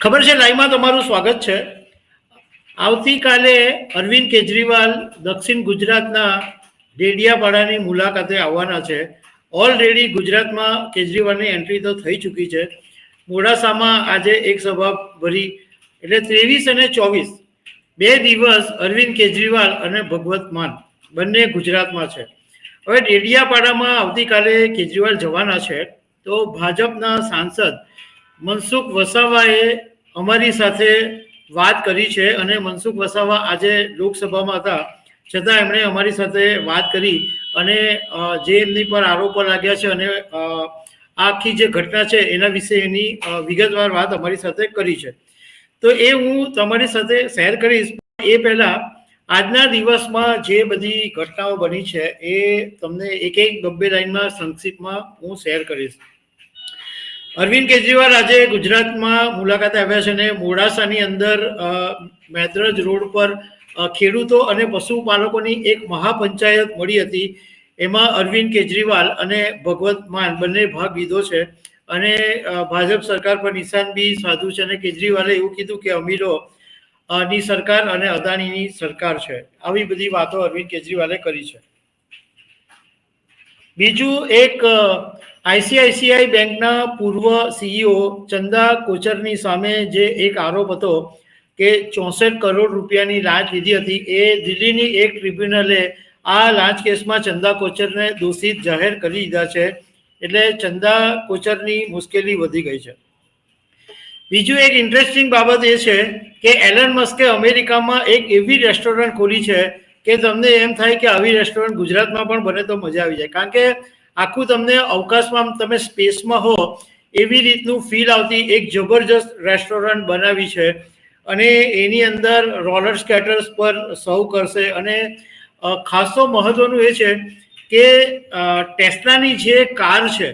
ખબર છે, લાઈવમાં તમારું સ્વાગત છે. આવતીકાલે અરવિંદ કેજરીવાલ દક્ષિણ ગુજરાતના ડેડિયાપાડાની મુલાકાતે આવવાના છે. ઓલરેડી ગુજરાતમાં કેજરીવાલની એન્ટ્રી તો થઈ ચૂકી છે. મોડાસામાં આજે એક સભા ભરી, એટલે ત્રેવીસ અને ચોવીસ, બે દિવસ અરવિંદ કેજરીવાલ અને ભગવત માન બંને ગુજરાતમાં છે. હવે ડેડિયાપાડામાં આવતીકાલે કેજરીવાલ જવાના છે. તો ભાજપના સાંસદ મનસુખ વસાવાએ અમારી સાથે વાત કરી છે અને મનસુખ વસાવા આજે લોકસભામાં હતા. છતાં એમણે અમારી સાથે વાત કરી અને જે એમની પર આરોપો લાગ્યા છે અને આખી જે ઘટના છે એના વિશે એની વિગતવાર વાત અમારી સાથે કરી છે. તો એ હું તમારી સાથે શેર કરીશ. એ પહેલા આજના દિવસમાં જે બધી ઘટનાઓ બની છે એ તમને એક એક બબ્બે લાઈનમાં સંક્ષિપ્તમાં હું શેર કરીશ. અરવિંદ કેજરીવાલ આજે ગુજરાતમાં મુલાકાતે આવ્યા છે અને મોડાસાની અંદર મેદરજ રોડ પર ખેડૂતો અને પશુપાલકોની એક મહાપંચાયત મળી હતી. એમાં અરવિંદ કેજરીવાલ અને ભગવત માન બંને ભાગ લીધો છે અને ભાજપ સરકાર પર નિશાન બી સાધુ છે અને કેજરીવાલે એવું કીધું કે અમીરો ની સરકાર અને અદાણીની સરકાર છે. આવી બધી વાતો અરવિંદ કેજરીવાલે કરી છે. બીજું એક આઈસીઆઈસીઆઈ બેંકના પૂર્વ સીઈઓ ચંદા કોચરની સામે જે એક આરોપ હતો કે ચોસઠ કરોડ રૂપિયાની લાંચ લીધી હતી, એ દિલ્હીની એક ટ્રિબ્યુનલે આ લાંચ કેસમાં ચંદા કોચરને દોષિત જાહેર કરી દીધા છે. એટલે ચંદા કોચરની મુશ્કેલી વધી ગઈ છે. બીજું એક ઇન્ટરેસ્ટિંગ બાબત એ છે કે એલન મસ્કે અમેરિકામાં એક એવી રેસ્ટોરન્ટ ખોલી છે કે તમને એમ થાય કે આવી રેસ્ટોરન્ટ ગુજરાતમાં પણ બને તો મજા આવી જાય. કારણ કે આખું તમને અવકાશમાં તમે સ્પેસમાં હો, એવી રીતનું ફીલ આવતી એક જબરજસ્ત રેસ્ટોરન્ટ બનાવી છે. અને એની અંદર રોલર સ્કેટર્સ પર સર્વ કરશે. અને ખાસો મહત્વનું એ છે કે ટેસ્લાની જે કાર છે,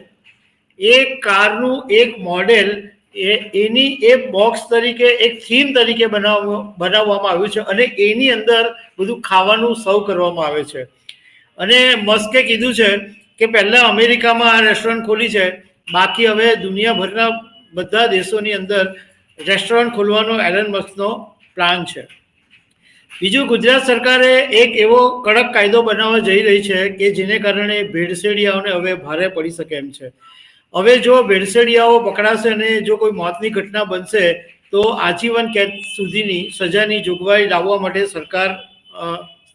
એ કારનું એક મોડેલ એ, એની એ બોક્સ તરીકે, એક થીમ તરીકે બનાવવા, બનાવવામાં આવ્યું છે. અને એની અંદર બધું ખાવાનું સર્વ કરવામાં આવે છે. અને મસ્કે કીધું છે કે પહેલાં અમેરિકામાં આ રેસ્ટોરન્ટ ખોલી છે, બાકી હવે દુનિયાભરના બધા દેશોની અંદર રેસ્ટોરન્ટ ખોલવાનો એલન મસ્કનો પ્લાન છે. બીજું, ગુજરાત સરકારે એક એવો કડક કાયદો બનાવવા જઈ રહી છે કે જેને કારણે ભેળસેડિયાઓને હવે ભારે પડી શકે એમ છે. હવે જો ભેળસેડિયાઓ પકડાશે અને જો કોઈ મોતની ઘટના બનશે, તો આજીવન કેદ સુધીની સજાની જોગવાઈ લાવવા માટે સરકાર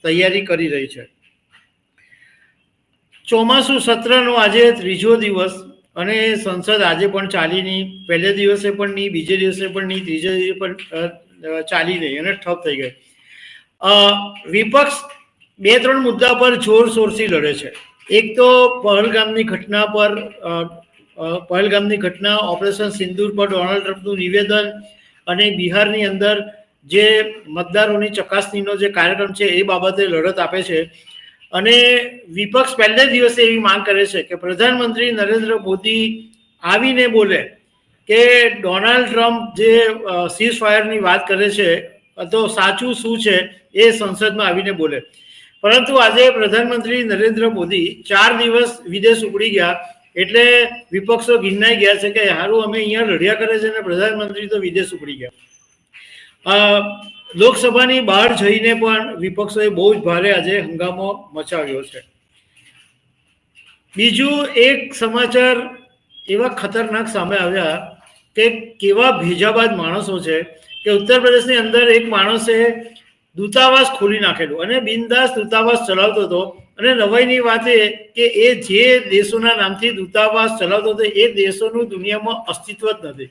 તૈયારી કરી રહી છે. ચોમાસું સત્રનો આજે ત્રીજો દિવસ અને સંસદ આજે પણ ચાલી નહીં. પહેલે દિવસે પણ નહીં, બીજે દિવસે પણ નહીં, ત્રીજે દિવસે પણ ચાલી નહીં અને ઠપ થઈ ગઈ. વિપક્ષ બે, ત્રણ મુદ્દા પર જોરશોરથી લડે છે. એક તો પહલગામની ઘટના પર પહલગામની ઘટના, ઓપરેશન સિંદૂર પર ડોનાલ્ડ ટ્રમ્પનું નિવેદન અને બિહારની અંદર જે મતદારોની ચકાસણીનો જે કાર્યક્રમ છે એ બાબતે લડત આપે છે. અને વિપક્ષ પહેલે દિવસે એવી માંગ કરે છે કે પ્રધાનમંત્રી નરેન્દ્ર મોદી આવીને બોલે કે ડોનાલ્ડ ટ્રમ્પ જે સીઝ ફાયરની વાત કરે છે, તો સાચું શું છે એ સંસદમાં આવીને બોલે. પરંતુ આજે પ્રધાનમંત્રી નરેન્દ્ર મોદી ચાર દિવસ વિદેશ ઉપડી ગયા એટલે વિપક્ષો ગિરનાઈ ગયા છે કે હારું, અમે અહીંયા લડ્યા કરે છે અને પ્રધાનમંત્રી તો વિદેશ ઉપડી ગયા. લોકસભાની બહાર જઈને પણ વિપક્ષોએ બહુ જ ભારે આજે હંગામો મચાવ્યો છે. બીજું એક સમાચાર એવા ખતરનાક સામે આવ્યા કે કેવા ભેજાબાદ માણસો છે કે ઉત્તર પ્રદેશની અંદર એક માણસે દૂતાવાસ ખોલી નાખેલું અને બિનદાસ દૂતાવાસ ચલાવતો હતો અને નવાઈની વાત એ કે એ જે દેશોના નામથી દૂતાવાસ ચલાવતો હતો એ દેશોનું દુનિયામાં અસ્તિત્વ જ નથી.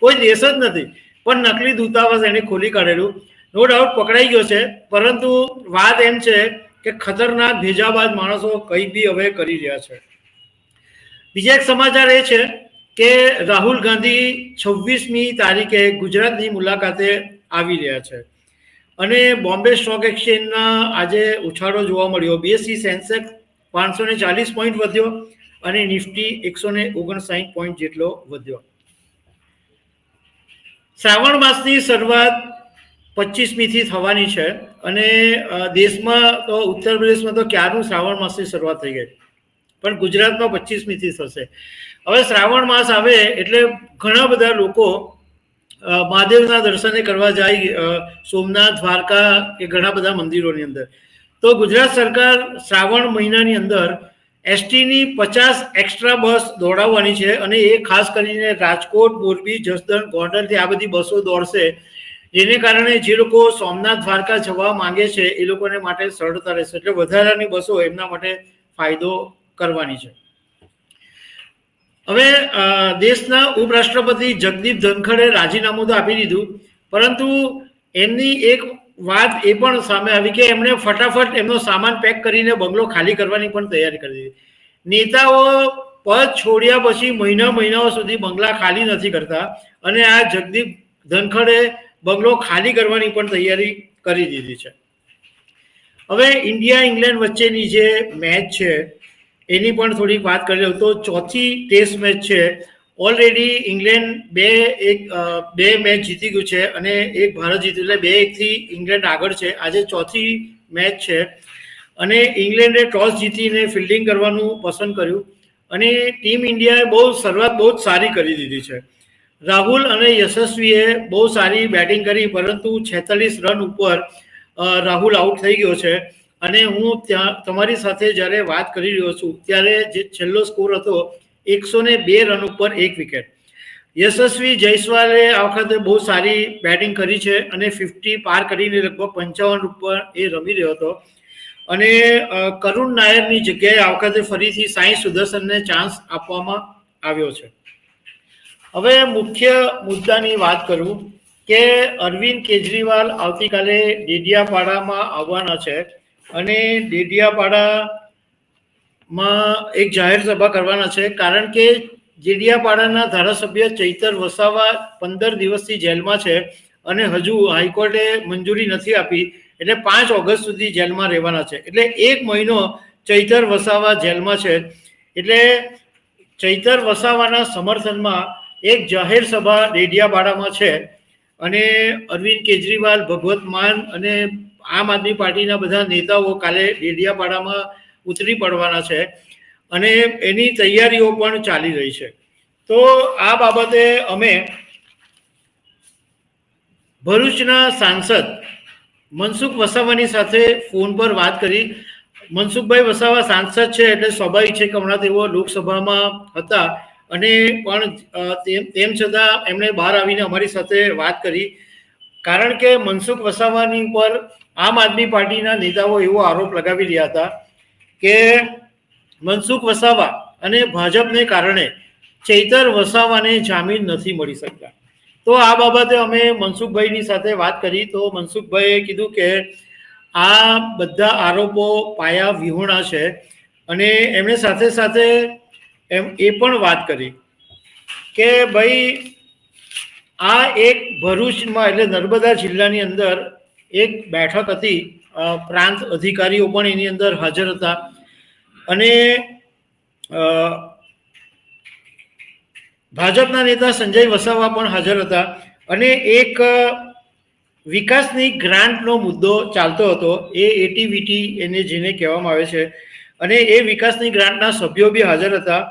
કોઈ દેશ જ નથી. પણ નકલી દૂતાવાસ એને ખોલી કાઢેલું. નો ડાઉટ પકડાઈ ગયો છે. પરંતુ વાત એમ છે કે ખતરનાક ભેજાબાદ માણસો કંઈ બી હવે કરી રહ્યા છે. બીજા એક સમાચાર એ છે કે રાહુલ ગાંધી છવ્વીસમી તારીખે ગુજરાતની મુલાકાતે આવી રહ્યા છે. અને બોમ્બે સ્ટોક એક્સચેન્જના આજે ઉછાળો જોવા મળ્યો. બીએસસી સેન્સેક્સ પાંચસો ને ચાલીસ પોઈન્ટ વધ્યો અને નિફ્ટી એકસો ને ઓગણસાઠ પોઈન્ટ જેટલો વધ્યો. શ્રાવણ માસની શરૂઆત પચીસમીથી થવાની છે અને દેશમાં તો ઉત્તર પ્રદેશમાં તો ક્યારનું શ્રાવણ માસની શરૂઆત થઈ ગઈ. પણ ગુજરાતમાં પચીસમીથી થશે. હવે શ્રાવણ માસ આવે એટલે ઘણા બધા લોકો મહાદેવના દર્શને કરવા જાય સોમનાથ, દ્વારકા કે ઘણા બધા મંદિરોની અંદર. તો ગુજરાત સરકાર શ્રાવણ મહિનાની અંદર એસટીની પચાસ એક્સ્ટ્રા બસ દોડાવવાની છે અને એ ખાસ કરીને રાજકોટ, મોરબી, જસદણ, ગોંડલથી આ બધી બસો દોડશે. જેને કારણે જે લોકો સોમનાથ દ્વારકા જવા માંગે છે, એ લોકોને માટે સરળતા રહેશે. એટલે વધારાની બસો એમના માટે ફાયદો કરવાની છે. હવે દેશના ઉપરાષ્ટ્રપતિ જગદીપ ધનખડે રાજીનામું તો આપી દીધું, પરંતુ એમની એક વાત એ પણ સામે આવી કે એમણે ફટાફટ એમનો સામાન પેક કરીને બંગલો ખાલી કરવાની પણ તૈયારી કરી દીધી. નેતાઓ પદ છોડ્યા પછી મહિના મહિનાઓ સુધી બંગલા ખાલી નથી કરતા અને આ જગદીપ ધનખડે બંગલો ખાલી કરવાની પણ તૈયારી કરી દીધી છે. હવે ઇન્ડિયા ઇંગ્લેન્ડ વચ્ચેની જે મેચ છે, એની પણ થોડીક વાત કરી લઉં તો ચોથી ટેસ્ટ મેચ છે ઓલરેડી ઇંગ્લેન્ડ બે એક બે મેચ જીતી ગયું છે અને એક ભારત જીત્યું એટલે બે એકથી ઇંગ્લેન્ડ આગળ છે. આજે ચોથી મેચ છે અને ઇંગ્લેન્ડે ટોસ જીતીને ફિલ્ડિંગ કરવાનું પસંદ કર્યું. અને ટીમ ઇન્ડિયાએ બહુ શરૂઆત બહુ જ સારી કરી દીધી છે. રાહુલ અને યશસ્વીએ બહુ સારી બેટિંગ કરી, પરંતુ છેતાલીસ રન ઉપર રાહુલ આઉટ થઈ ગયો છે. અને હું ત્યાં, તમારી સાથે જ્યારે વાત કરી રહ્યો છું, ત્યારે જે છેલ્લો સ્કોર હતો, એકસો ને બે રન ઉપર એક વિકેટ યશસ્વી જયસ્વાલે આ વખતે બહુ સારી બેટિંગ કરી છે અને ફિફ્ટી પાર કરીને લગભગ પંચાવન ઉપર એ રમી રહ્યો હતો. અને કરુણ નાયરની જગ્યાએ આ વખતે ફરીથી સાંઈ સુદર્શનને ચાન્સ આપવામાં આવ્યો છે. હવે મુખ્ય મુદ્દાની વાત કરું કે અરવિંદ કેજરીવાલ આવતીકાલે ડેડિયાપાડામાં આવવાના છે અને ડેડિયાપાડામાં એક જાહેર સભા કરવાના છે. કારણ કે ડેડિયાપાડાના ધારાસભ્ય ચૈતર વસાવા પંદર દિવસથી જેલમાં છે અને હજુ હાઈકોર્ટે મંજૂરી નથી આપી. એટલે પાંચ ઓગસ્ટ સુધી જેલમાં રહેવાના છે. એટલે એક મહિનો ચૈતર વસાવા જેલમાં છે. એટલે ચૈતર વસાવાના સમર્થનમાં એક જાહેર સભા ડેડિયાપાડામાં છે અને અરવિંદ કેજરીવાલ, ભગવત માન અને આમ આદમી પાર્ટીના બધા નેતાઓ કાલે ડેડિયાપાડામાં ઉતરી પડવાના છે અને એની તૈયારીઓ પણ ચાલી રહી છે. તો આ બાબતે અમે ભરૂચના સાંસદ મનસુખ વસાવાની સાથે ફોન પર વાત કરી. મનસુખભાઈ વસાવા સાંસદ છે એટલે સ્વાભાવિક છે કે હમણાં તેઓ લોકસભામાં હતા. અને પણ તેમ છતાં એમણે બહાર આવીને અમારી સાથે વાત કરી. કારણ કે મનસુખ વસાવાની ઉપર આમ આદમી પાર્ટીના નેતાઓ એવો આરોપ લગાવી રહ્યા હતા કે મનસુખ વસાવા અને ભાજપને કારણે ચૈતર વસાવાને જામીન નથી મળી શકતા. તો આ બાબતે અમે મનસુખભાઈની સાથે વાત કરી. તો મનસુખભાઈએ કીધું કે આ બધા આરોપો પાયા વિહોણા છે અને એમણે સાથે સાથે એમ એ પણ વાત કરી કે ભાઈ આ એક ભરૂચમાં એટલે નર્મદા જિલ્લાની અંદર એક બેઠક હતી પ્રાંત અધિકારીઓ પણ એની અંદર હાજર હતા. અને ભાજપના નેતા સંજય વસાવા પણ હાજર હતા અને એક વિકાસની ગ્રાન્ટનો મુદ્દો ચાલતો હતો, એ એટીવીટી એને જેને કહેવામાં આવે છે. અને એ વિકાસની ગ્રાન્ટના સભ્યો બી હાજર હતા.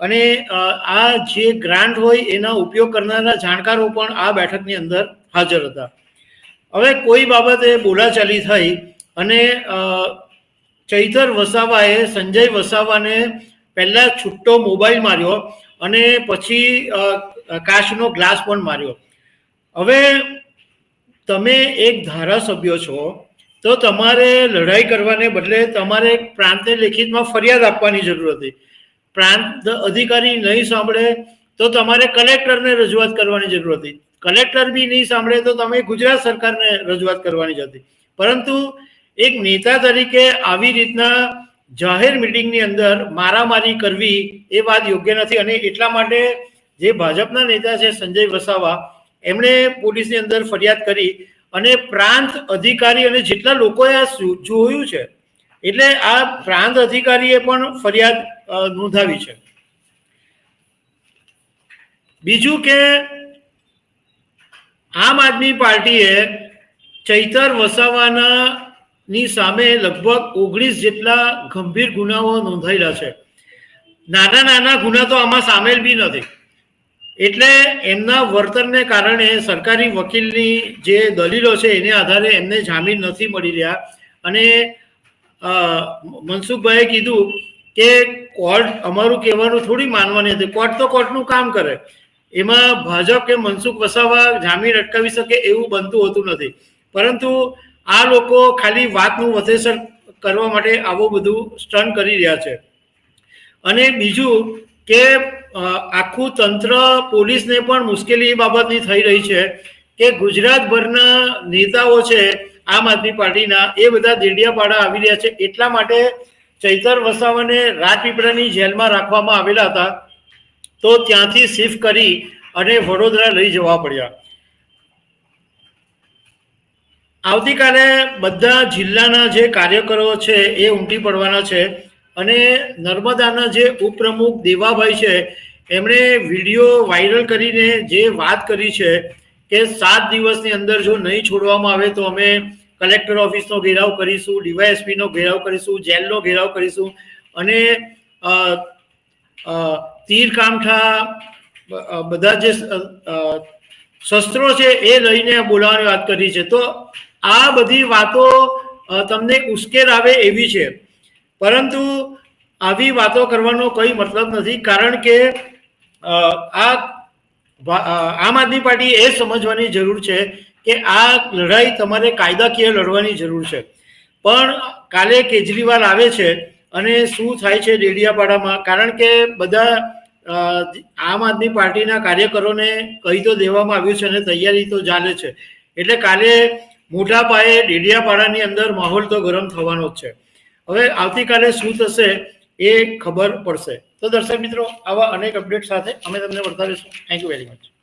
અને આ જે ગ્રાન્ટ હોય એના ઉપયોગ કરનારા જાણકારો પણ આ બેઠકની અંદર હાજર હતા. હવે કોઈ બાબતે બોલાચાલી થઈ અને ચૈતર વસાવાએ, સંજય વસાવાને પહેલા છૂટો મોબાઈલ માર્યો અને પછી કાચનો ગ્લાસ પણ માર્યો. હવે તમે એક ધારાસભ્ય છો, તો તમારે લડાઈ કરવાને બદલે તમારે પ્રાંતને લેખિતમાં ફરિયાદ આપવાની જરૂર હતી. પ્રાંત અધિકારી નહીં સાંભળે તો તમારે કલેક્ટરને રજૂઆત કરવાની જરૂર હતી. કલેક્ટર બી નહીં સાંભળે તો તમે ગુજરાત સરકારને રજૂઆત કરવાની જ પરંતુ એક નેતા તરીકે આવી રીતના જાહેર મિટિંગની અંદર મારામારી કરવી એ વાત યોગ્ય નથી અને એટલા માટે જે ભાજપના નેતા છે સંજય વસાવા, એમણે પોલીસની અંદર ફરિયાદ કરી અને પ્રાંત અધિકારી અને જેટલા લોકોએ આ જોયું છે એટલે આ પ્રાંત અધિકારીએ પણ ફરિયાદ નોંધાવી છે. બીજું કે આમ આદમી પાર્ટીએ ચૈતર વસાવાના ની સામે લગભગ ઓગણીસ જેટલા ગંભીર ગુનાઓ નોંધાયેલા છે. નાના નાના ગુના તો આમાં સામેલ બી નથી. એટલે એમના વર્તનને કારણે સરકારી વકીલની જે દલીલો છે, એને આધારે એમને જામીન નથી મળી રહ્યા. અને મનસુખભાઈએ કીધું કે કોર્ટ અમારું કહેવાનું થોડી માનવાની હતી. કોર્ટ તો કોર્ટનું કામ કરે. એમાં ભાજપ કે મનસુખ વસાવા, જામીન અટકાવી શકે એવું બનતું હોતું નથી. પરંતુ આ લોકો ખાલી વાતનું વધેસર કરવા માટે આવું બધું સ્ટન કરી રહ્યા છે. અને બીજું કે આખું તંત્ર પોલીસને પણ મુશ્કેલી એ બાબતની થઈ રહી છે કે ગુજરાતભરના નેતાઓ છે આમ આદમી પાર્ટીના એ બધા દેડિયાપાડા આવી રહ્યા છે. એટલા માટે ચૈતર વસાવાને રાજપીપળાની જેલમાં રાખવામાં આવેલા હતા. તો ત્યાંથી શિફ્ટ કરી અને વડોદરા લઈ જવા પડ્યા. આવતીકાલે બધા જિલ્લાના જે કાર્યકરો છે એ ઉમટી પડવાના છે અને નર્મદાના જે ઉપપ્રમુખ દેવાભાઈ છે, એમણે વીડિયો વાયરલ કરીને જે વાત કરી છે કે સાત દિવસની અંદર જો નહીં છોડવામાં આવે તો અમે કલેક્ટર ઓફિસનો ઘેરાવ કરીશું, ડીવાયએસપીનો ઘેરાવ કરીશું, જેલનો ઘેરાવ કરીશું અને તીર કામઠા બધા જે શસ્ત્રો છે એ લઈને બોલાવવાની વાત કરી છે. તો આ બધી વાતો તમને ઉશ્કેર આવે એવી છે. પરંતુ આવી વાતો કરવાનો કોઈ મતલબ નથી. કારણ કે આ આમ આદમી પાર્ટી એ સમજવાની જરૂર છે કે આ લડાઈ તમારે કાયદાકીય લડવાની જરૂર છે. પણ કાલે કેજરીવાલ આવે છે અને શું થાય છે ડેડિયાપાડામાં? કારણ કે બધા આમ આદમી પાર્ટીના કાર્યકરોને કહી તો દેવામાં આવ્યું છે અને તૈયારી તો ચાલે છે. એટલે કાલે મોટા પાયે ડેડિયાપાડાની અંદર માહોલ તો ગરમ થવાનો જ છે. હવે આવતીકાલે શું થશે એ ખબર પડશે. તો દર્શક મિત્રો આવા અનેક અપડેટ સાથે અમે તમને બતાવીશું થેન્ક યુ વેરી મચ